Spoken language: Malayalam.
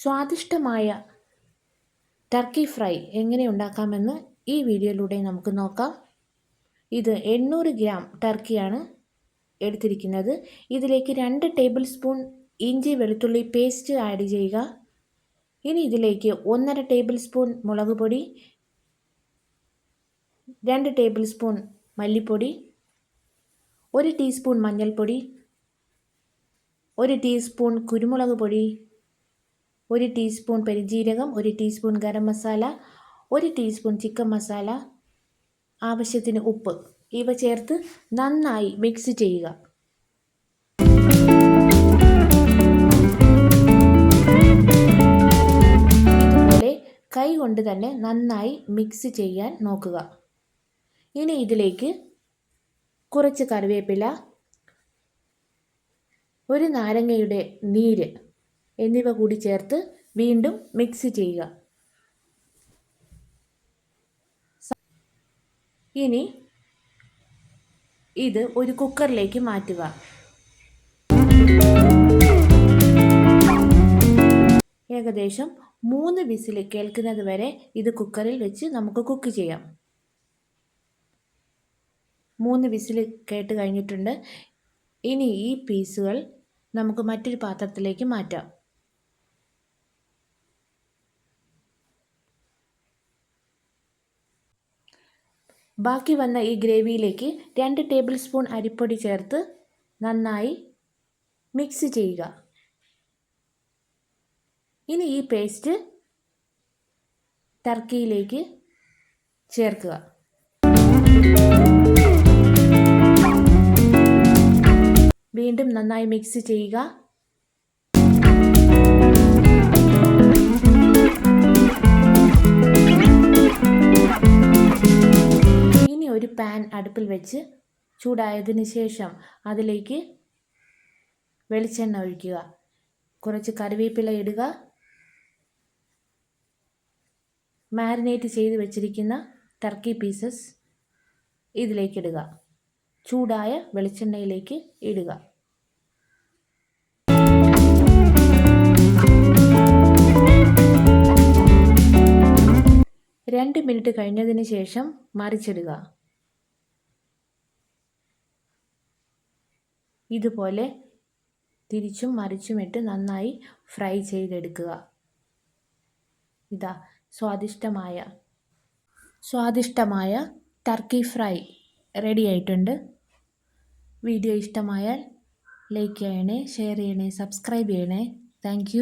സ്വാദിഷ്ടമായ ടർക്കി ഫ്രൈ എങ്ങനെ ഉണ്ടാക്കാമെന്ന് ഈ വീഡിയോയിലൂടെ നമുക്ക് നോക്കാം. ഇത് എണ്ണൂറ് ഗ്രാം ടർക്കിയാണ് എടുത്തിരിക്കുന്നത്. ഇതിലേക്ക് രണ്ട് ടേബിൾ സ്പൂൺ ഇഞ്ചി വെളുത്തുള്ളി പേസ്റ്റ് ആഡ് ചെയ്യുക. ഇനി ഇതിലേക്ക് ഒന്നര ടേബിൾ സ്പൂൺ മുളക് പൊടി രണ്ട് ടേബിൾ സ്പൂൺ മല്ലിപ്പൊടി ഒരു ടീസ്പൂൺ മഞ്ഞൾപ്പൊടി ഒരു ടീസ്പൂൺ കുരുമുളക് പൊടി ഒരു ടീസ്പൂൺ പെരിഞ്ജീരകം ഒരു ടീസ്പൂൺ ഗരം മസാല ഒരു ടീസ്പൂൺ ചിക്കൻ മസാല ആവശ്യത്തിന് ഉപ്പ്. ഇവ ചേർത്ത് നന്നായി മിക്സ് ചെയ്യുക. ഇതുപോലെ കൈ കൊണ്ട് തന്നെ നന്നായി മിക്സ് ചെയ്യാൻ നോക്കുക. ഇനി ഇതിലേക്ക് കുറച്ച് കറിവേപ്പില ഒരു നാരങ്ങയുടെ നീര് എന്നിവ കൂടി ചേർത്ത് വീണ്ടും മിക്സ് ചെയ്യുക. ഇനി ഇത് ഒരു കുക്കറിലേക്ക് മാറ്റുക. ഏകദേശം മൂന്ന് വിസിൽ കേൾക്കുന്നത് വരെ ഇത് കുക്കറിൽ വെച്ച് നമുക്ക് കുക്ക് ചെയ്യാം. മൂന്ന് വിസിൽ കേട്ട് കഴിഞ്ഞിട്ടുണ്ട്. ഇനി ഈ പീസുകൾ നമുക്ക് മറ്റൊരു പാത്രത്തിലേക്ക് മാറ്റാം. ബാക്കി വന്ന ഈ ഗ്രേവിയിലേക്ക് രണ്ട് ടേബിൾ സ്പൂൺ അരിപ്പൊടി ചേർത്ത് നന്നായി മിക്സ് ചെയ്യുക. ഇനി ഈ പേസ്റ്റ് ടർക്കിയിലേക്ക് ചേർക്കുക. വീണ്ടും നന്നായി മിക്സ് ചെയ്യുക. ഒരു പാൻ അടുപ്പിൽ വെച്ച് ചൂടായതിനു ശേഷം അതിലേക്ക് വെളിച്ചെണ്ണ ഒഴിക്കുക. കുറച്ച് കറിവേപ്പില ഇടുക. മാരിനേറ്റ് ചെയ്ത് വെച്ചിരിക്കുന്ന ടർക്കി പീസസ് ഇതിലേക്ക് ഇടുക. ചൂടായ വെളിച്ചെണ്ണയിലേക്ക് ഇടുക. രണ്ട് മിനിറ്റ് കഴിഞ്ഞതിന് ശേഷം മറിച്ചിടുക. ഇതുപോലെ തിരിച്ചും മറിച്ചുമിട്ട് നന്നായി ഫ്രൈ ചെയ്തെടുക്കുക. ഇതാ സ്വാദിഷ്ടമായ സ്വാദിഷ്ടമായ ടർക്കി ഫ്രൈ റെഡി ആയിട്ടുണ്ട്. വീഡിയോ ഇഷ്ടമായാൽ ലൈക്ക് ചെയ്യണേ ഷെയർ ചെയ്യണേ സബ്സ്ക്രൈബ് ചെയ്യണേ. താങ്ക്